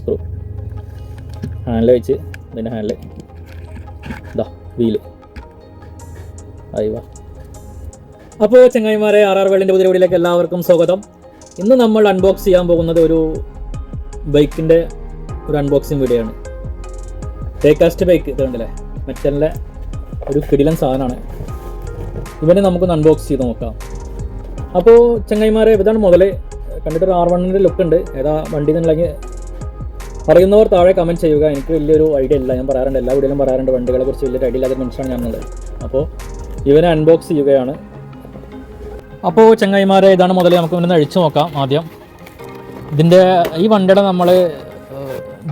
Screw handle വെച്ച് ഇതിന്റെ handle ഇതാ വീൽ അയ്യോ അപ്പോൾ ചങ്ങായിമാരെ ആർ ആർ വേൾഡിന്റെ പുതിയ എല്ലാവർക്കും സ്വാഗതം. ഇന്ന് നമ്മൾ അൺബോക്സ് ചെയ്യാൻ പോകുന്നത് ഒരു ബൈക്കിന്റെ ഒരു അൺബോക്സിങ് വീഡിയോ ആണ്. ടേക്കാസ്റ്റ് ബൈക്ക് ഇതുണ്ടല്ലേ? മെറ്റലിലെ ഒരു കിടിലൻ സാധനമാണ് ഇവനെ നമുക്കൊന്ന് അൺബോക്സ് ചെയ്ത് നോക്കാം. അപ്പോൾ ചങ്ങായിമാരെ ഇതാണ് മുതൽ കണ്ടിട്ട് ഒരു ആർ വണ്ണിന്റെ ലുക്ക് ഉണ്ട്. ഏതാ വണ്ടി എന്നുണ്ടെങ്കിൽ അറിയുന്നവർ താഴെ കമന്റ് ചെയ്യുക. എനിക്ക് വലിയൊരു ഐഡിയ ഇല്ല. ഞാൻ പറയാറുണ്ട്. എല്ലാ വീഡിയോയിലും പറയാറുണ്ട്. വണ്ടികളെ കുറിച്ച് വലിയൊരു ഐഡിയ ഇല്ലാത്ത മനുഷ്യനാണ് ഞാനുള്ളത് അപ്പോൾ ഇവനെ അൺബോക്സ് ചെയ്യുകയാണ്. അപ്പോൾ ചങ്ങായിമാരെ ഇതാണ് മുതൽ നമുക്ക് ഇവനെ അഴിച്ചു നോക്കാം ആദ്യം. ഇതിന്റെ ഈ വണ്ടിയുടെ നമ്മൾ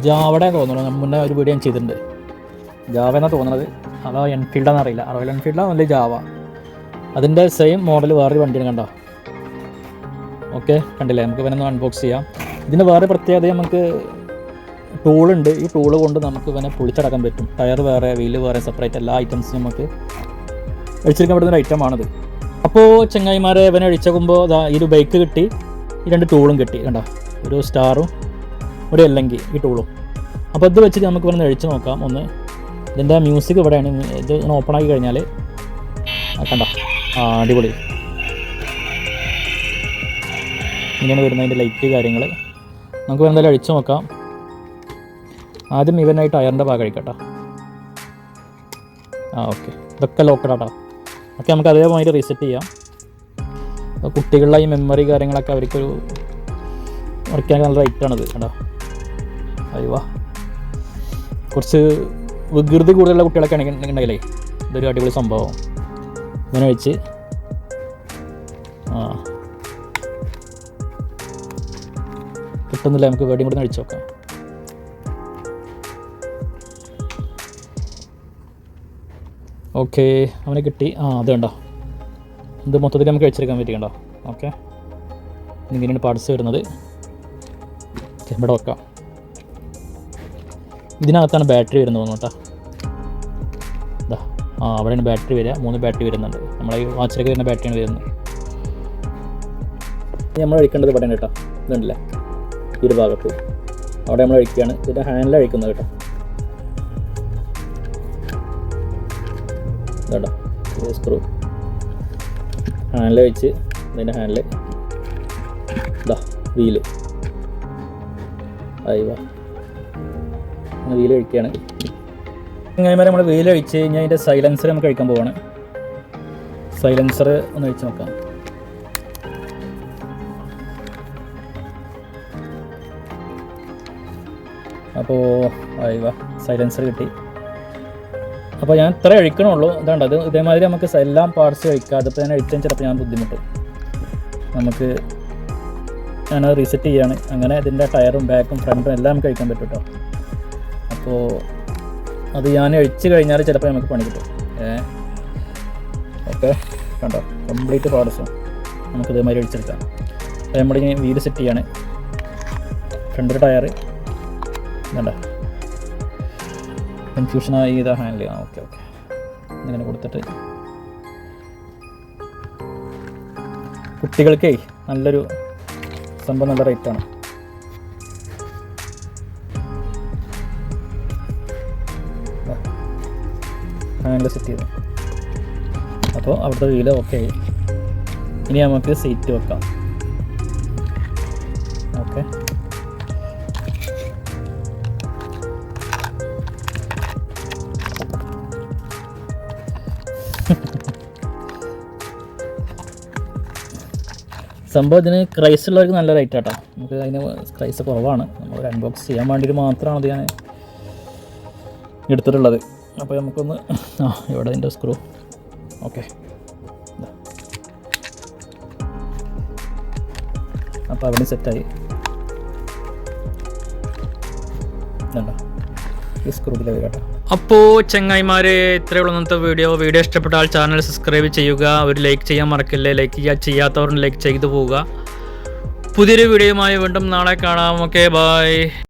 ജാവടെ തോന്നുന്നു. മുന്നേ ഒരു വീഡിയോ ഞാൻ ചെയ്തിട്ടുണ്ട്. ജാവ എന്നാണ് തോന്നുന്നത് അതോ എൻഫീൽഡാന്ന് അറിയില്ല. റോയൽ എൻഫീൽഡാണ് നല്ല ജാവ? അതിന്റെ സെയിം മോഡൽ വേറൊരു വണ്ടിയാണ് കണ്ടോ? ഓക്കെ കണ്ടില്ലേ? നമുക്ക് ഇവനൊന്ന് അൺബോക്സ് ചെയ്യാം. ഇതിന് വേറെ പ്രത്യേകത നമുക്ക് ടൂളുണ്ട് ഈ ടൂൾ കൊണ്ട് നമുക്ക് ഇവനെ പൊളിച്ചടക്കാൻ പറ്റും. ടയർ വേറെ വീൽ വേറെ സെപ്പറേറ്റ് എല്ലാ ഐറ്റംസും നമുക്ക് അഴിച്ചെടുക്കാൻ പറ്റുന്ന ഒരു ഐറ്റമാണത് അപ്പോൾ ചെങ്ങായിമാരെ ഇവനെ അഴിച്ചേക്കുമ്പോൾ ഇതാ ഈ ഒരു ബൈക്ക് കിട്ടി. ഈ രണ്ട് ടൂളും കിട്ടി. കണ്ടോ? ഒരു സ്റ്റാറും ഒരു എല്ലെങ്കിൽ ഈ ടൂളും അപ്പോൾ ഇത് വെച്ചിട്ട് നമുക്ക് ഇവനെ അഴിച്ചു നോക്കാം. ഒന്ന് ഇതിന്റെ മ്യൂസിക് ഇവിടെയാണ്. ഇത് ഓപ്പൺ ആക്കി കഴിഞ്ഞാൽ കണ്ട? ആ അടിപൊളി. ഇങ്ങനെയാണ് വരുന്നതിന്റെ ലൈറ്റ് കാര്യങ്ങൾ നമുക്ക് എന്തായാലും അഴിച്ചു നോക്കാം. ആദ്യം ഇവനായി ടയറിന്റെ ഭാഗം കഴിക്കട്ടോ. ആ ഓക്കെ. ഇതൊക്കെ ലോക്കഡാട്ടോ ഓക്കെ നമുക്ക് അതേപോലെ റീസെറ്റ് ചെയ്യാം. കുട്ടികളുടെ ഈ മെമ്മറി കാര്യങ്ങളൊക്കെ അവർക്കൊരു വരയ്ക്കാൻ നല്ല റൈറ്റാണിത് കേട്ടോ. അയ്യോ കുറച്ച് വികൃതി കൂടുതലുള്ള കുട്ടികളൊക്കെ ഉണ്ടെങ്കിലേ ഇതൊരു അടിപൊളി സംഭവം. ഇങ്ങനെ വെച്ച്. ആ. കിട്ടുന്നില്ല നമുക്ക് വേടിയും കൂടെ അടിച്ചു നോക്കാം. ഓക്കെ അവന് കിട്ടി. ആ അത് കണ്ടോ? ഇത് മൊത്തത്തിൽ നമുക്ക് വെച്ചെടുക്കാൻ പറ്റി കണ്ടോ? ഓക്കെ. ഇങ്ങനെയാണ് പാർട്സ് വരുന്നത്. ഇവിടെ വെക്കാം. ഇതിനകത്താണ് ബാറ്ററി വരുന്നത് തോന്നുന്നു കേട്ടോ. ആ അവിടെയാണ് ബാറ്ററി വരിക. മൂന്ന് ബാറ്ററി വരുന്നുണ്ട്. നമ്മളെ ഈ വാച്ചിലൊക്കെ വരുന്ന ബാറ്ററിയാണ് വരുന്നത്. നമ്മൾ അഴിക്കേണ്ടത് ഇവിടെയാണ് കേട്ടോ. ഇതുണ്ടല്ലേ? ഈ ഒരു ഭാഗത്ത്. അവിടെ നമ്മൾ അഴിക്കുകയാണ്. ഇതിന്റെ ഹാൻഡിൽ അഴിക്കുന്നത് കേട്ടോ. ഇതാട്ടോ സ്ക്രൂ ഹാൻഡിൽ വെച്ച് ഇതിന്റെ ഹാൻഡിൽ ഇതാ വീൽ അയ്യോ വീൽ കഴിക്കുകയാണ് ഇങ്ങനെ നമ്മൾ വീൽ കഴിച്ച് കഴിഞ്ഞാൽ അതിന്റെ സൈലൻസർ നമുക്ക് കഴിക്കാൻ പോവാണ്. സൈലൻസർ ഒന്ന് കഴിച്ച് നോക്കാം. അപ്പോൾ അയവ സൈലൻസർ കിട്ടി. അപ്പോൾ ഞാൻ ഇത്ര കഴിക്കണുള്ളൂ ഇതാണ്ട് അത് ഇതേമാതിരി നമുക്ക് എല്ലാം പാർട്സ് കഴിക്കാം അതിപ്പോൾ ഞാൻ കഴിച്ചാൽ ചിലപ്പോൾ ഞാൻ ബുദ്ധിമുട്ടും. നമുക്ക് ഞാനത് റീസെറ്റ് ചെയ്യാണ്. അങ്ങനെ ഇതിന്റെ ടയറും ബാക്കും ഫ്രണ്ടും എല്ലാം നമുക്ക് കഴിക്കാൻ പറ്റും കേട്ടോ അപ്പോൾ അത് ഞാൻ അഴിച്ച് കഴിഞ്ഞാൽ ചിലപ്പോൾ നമുക്ക് പണി കിട്ടും. ഏ? ഓക്കെ. കണ്ടോ? കംപ്ലീറ്റ് പാർട്സും നമുക്ക് ഇതേമാതിരി അഴിച്ചെടുക്കാം അപ്പോൾ നമ്മളിങ്ങനെ വീട് സെറ്റ് ചെയ്യാണ്. ഫ്രണ്ട് ടയർ വേണ്ട കൺഫ്യൂഷനായി ഇതാ ഹാൻഡിൽ ആ ഓക്കെ ഓക്കെ ഇങ്ങനെ കൊടുത്തിട്ട് കുട്ടികൾക്കേ നല്ലൊരു സംഭവം നല്ല റേറ്റാണ് ഹാൻഡിൽ സെറ്റ് ചെയ്തു. അപ്പോൾ അവിടുത്തെ വീൽ ഓക്കെ ആയി ഇനി നമുക്ക് സീറ്റ് വെക്കാം. സംഭവം ഇതിന് ക്രൈസ് ഉള്ളവർക്ക് നല്ല റേറ്റ് ആട്ടോ. നമുക്ക് അതിന് ക്രൈസ് കുറവാണ്. നമ്മൾ ഒരു അൺബോക്സ് ചെയ്യാൻ വേണ്ടിയിട്ട് മാത്രമാണ് ഇത് ഞാൻ എടുത്തിട്ടുള്ളത്. അപ്പോൾ നമുക്കൊന്ന് ആ ഇവിടെ അതിന്റെ സ്ക്രൂ ഓക്കെ അപ്പോൾ അവിടെ സെറ്റായി ഈ സ്ക്രൂ ഇതിൽ കേട്ടോ അപ്പോൾ ചെങ്ങായിമാരെ ഇത്രയുള്ള ഇന്നത്തെ വീഡിയോ. വീഡിയോ ഇഷ്ടപ്പെട്ടാൽ ചാനൽ സബ്സ്ക്രൈബ് ചെയ്യുക. ഒരു ലൈക്ക് ചെയ്യാൻ മറക്കില്ലേ? ലൈക്ക് ചെയ്യാൻ ചെയ്യാത്തവർ ലൈക്ക് ചെയ്തു പോവുക. പുതിയൊരു വീഡിയോയുമായി വീണ്ടും നാളെ കാണാം. Okay bye